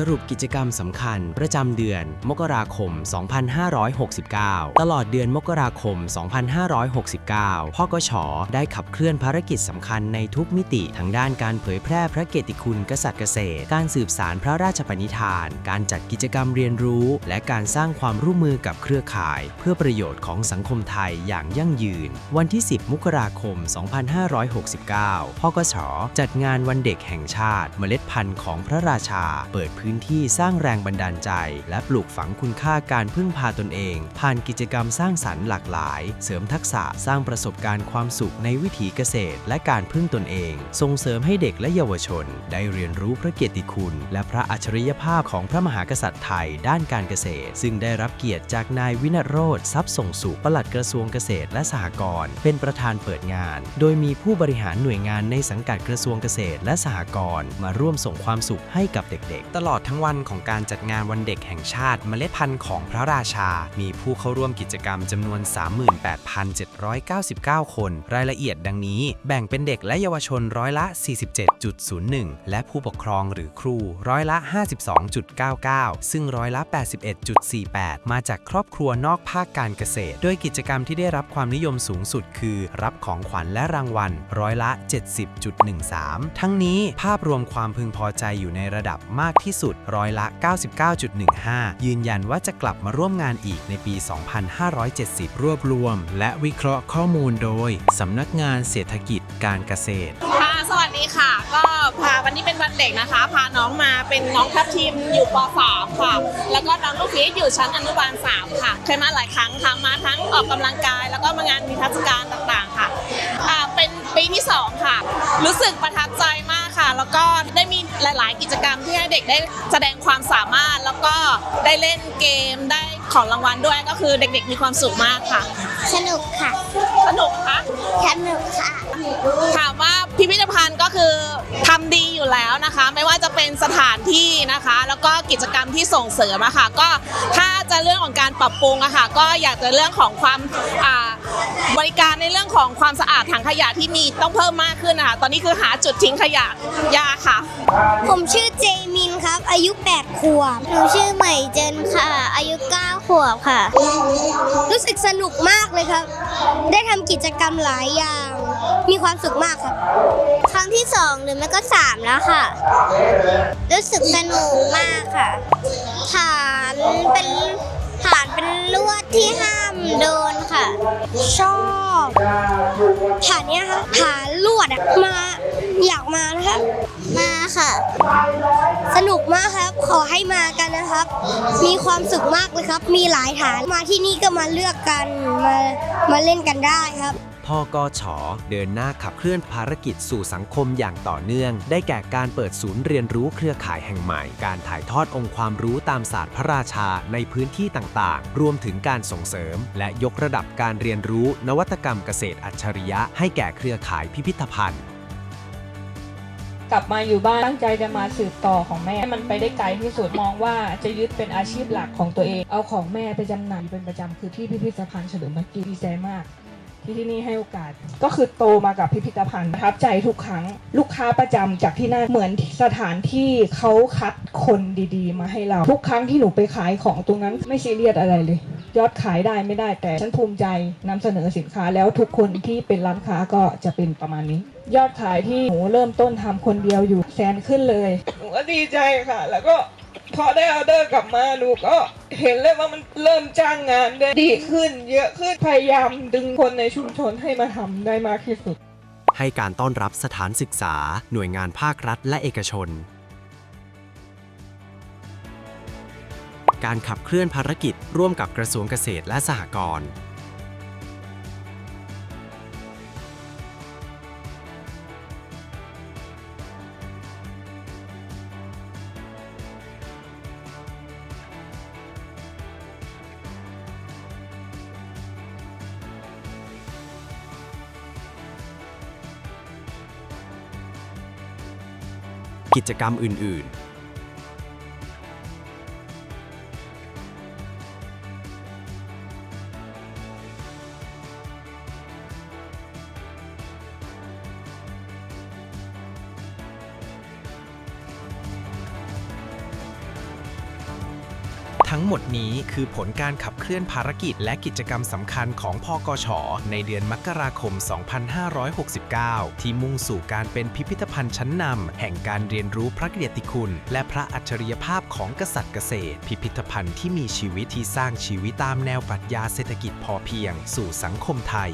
สรุปกิจกรรมสำคัญประจำเดือน มกราคม 2569 ตลอดเดือนมกราคม 2569 พกชได้ขับเคลื่อนภารกิจสำคัญในทุกมิติทั้งด้านการเผยแพร่พระเกียรติคุณกษัตริย์เกษตร การสืบสารพระราชปณิธาน การจัดกิจกรรมเรียนรู้ และการสร้างความร่วมมือกับเครือข่าย เพื่อประโยชน์ของสังคมไทยอย่างยั่งยืน วันที่ 10 มกราคม 2569 พกชจัดงานวันเด็กแห่งชาติ เมล็ดพันธุ์ของพระราชา เปิดพื้นื้นที่สร้างแรงบันดาลใจ และปลูกฝังคุณค่าการพึ่งพาตนเอง ผ่านกิจกรรมสร้างสรรค์หลากหลาย เสริมทักษะสร้างประสบการณ์ความสุขในวิถีเกษตร และการพึ่งตนเอง ส่งเสริมให้เด็กและเยาวชน ได้เรียนรู้พระเกียรติคุณ และพระอัจฉริยภาพของพระมหากษัตริย์ไทยด้านการเกษตร ซึ่งได้รับเกียรติจากนายวินโรธทรัพย์ส่งสุขปลัดกระทรวงเกษตรและสหกรณ์เป็นประธานเปิดงาน โดยมีผู้บริหารหน่วยงานในสังกัดกระทรวงเกษตรและสหกรณ์มาร่วมส่งความสุขให้กับเด็กๆ ตลอดอดทั้งวันของการจัดงานวันเด็กแห่งชาติเมล็ดพันธุ์ของพระราชา มีผู้เข้าร่วมกิจกรรมจำนวน 38,799 คน รายละเอียดดังนี้ แบ่งเป็นเด็กและเยาวชนร้อยละ 47.01 และผู้ปกครองหรือครูร้อยละ 52.99 ซึ่งร้อยละ 81.48 มาจากครอบครัวนอกภาคการเกษตร โดยกิจกรรมที่ได้รับความนิยมสูงสุดคือ รับของขวัญและรางวัลร้อยละ 70.13 ทั้งนี้ภาพรวมความพึงพอใจอยู่ในระดับมากที่สุดร้อยละ 99.15 ยืนยันว่าจะกลับมาร่วมงานอีกในปี 2570 รวบรวม และวิเคราะห์ข้อมูลโดย สำนักงานเศรษฐกิจการเกษตร ค่ะ สวัสดีค่ะ ก็พาวันนี้เป็นวันเด็กนะคะ พาน้องมาเป็นน้องทัพทีมอยู่ป .3 ค่ะ แล้วก็น้องลูกพีชอยู่ชั้นอนุบาล 3 ค่ะ เคยมาหลายครั้งค่ะ มาทั้งออกกำลังกาย แล้วก็มางานมีทัศการต่างๆ ค่ะ เป็นปีที่ 2 ค่ะ รู้สึกประทับใจมากค่ะ แล้วก็ กิจกรรมที่ให้เด็กได้แสดงความสามารถแล้วก็ได้เล่นเกมได้ของรางวัลด้วยก็คือเด็กๆมีความสุขมากค่ะ สนุกค่ะ สนุกคะสนุกค่ะ ถามว่าพิพิธภัณฑ์ก็คือทำดี อยู่แล้วนะคะ ไม่ว่าจะเป็นสถานที่นะคะ แล้วก็กิจกรรมที่ส่งเสริมอะค่ะก็ถ้าจะเรื่องของการปรับปรุงอะค่ะก็อยากจะเรื่องของความบริการในเรื่องของความสะอาดถังขยะที่มีต้องเพิ่มมากขึ้นนะคะตอนนี้คือหาจุดทิ้งขยะยาค่ะ ผมชื่อเจมินครับ อายุ 8 ขวบหนูชื่อใหม่เจนค่ะ อายุ 9 ขวบค่ะ รู้สึกสนุกมากเลยครับ ได้ทำกิจกรรมหลายอย่าง มีความสุขมากครับ งที่2หรือไม่ก็3แล้วค่ะ รู้สึกสนุกมากค่ะ ฐานเป็นฐานเป็นลวดที่ห้ามโดนค่ะ ชอบฐานเนี้ยค่ะฐานลวดอะมาอยากมานะครับ มาค่ะ สนุกมากครับ ขอให้มากันนะครับ มีความสุขมากเลยครับ มีหลายฐานมาที่นี่ก็มาเลือกกันมามาเล่นกันได้ครับ พกชเดินหน้าขับเคลื่อนภารกิจสู่สังคมอย่างต่อเนื่อง ได้แก่การเปิดศูนย์เรียนรู้เครือข่ายแห่งใหม่ การถ่ายทอดองค์ความรู้ตามศาสตร์พระราชาในพื้นที่ต่างๆ รวมถึงการส่งเสริม และยกระดับการเรียนรู้นวัตกรรมเกษตรอัจฉริยะ ให้แก่เครือข่ายพิพิธภัณฑ์กลับมาอยู่บ้านตั้งใจจะมาสืบต่อของแม่ให้มันไปได้ไกลที่สุดมองว่าจะยึดเป็นอาชีพหลักของตัวเอง เอาของแม่ไปจำหน่ายเป็นประจำคือที่พิพิธภัณฑ์เฉลิมพระเกียรติดีใจมาก ที่ที่นี่ให้โอกาส ก็คือโตมากับพิพิธภัณฑ์ประทับใจทุกครั้ง ลูกค้าประจำจากที่นั่นเหมือนสถานที่เขาคัดคนดีๆ มาให้เรา ทุกครั้งที่หนูไปขายของตรงนั้นไม่ซีเรียสอะไรเลย ยอดขายได้ไม่ได้แต่ฉันภูมิใจนำเสนอสินค้าแล้วทุกคนที่เป็นร้านค้าก็จะเป็นประมาณนี้ ยอดขายที่หนูเริ่มต้นทำคนเดียวอยู่แสนขึ้นเลยหนูก็ดีใจค่ะ แล้วก็ พอได้ออเดอร์กลับมาหนูก็เห็นเลยว่ามันเริ่มจ้างงานได้ดีขึ้น เยอะขึ้นพยายามดึงคนในชุมชนให้มาทำได้มากที่สุด ให้การต้อนรับสถานศึกษา หน่วยงานภาครัฐและเอกชน การขับเคลื่อนภารกิจร่วมกับกระทรวงเกษตรและสหกรณ์ กิจกรรมอื่น ทั้งหมดนี้คือผลการขับเคลื่อนภารกิจและกิจกรรมสำคัญของพกช ในเดือนมกราคม 2569 ที่มุ่งสู่การเป็นพิพิธภัณฑ์ชั้นนำแห่งการเรียนรู้พระเกียรติคุณ และพระอัจฉริยภาพของกษัตริย์เกษตร พิพิธภัณฑ์ที่มีชีวิตที่สร้างชีวิตตามแนวปรัชญาเศรษฐกิจพอเพียง สู่สังคมไทย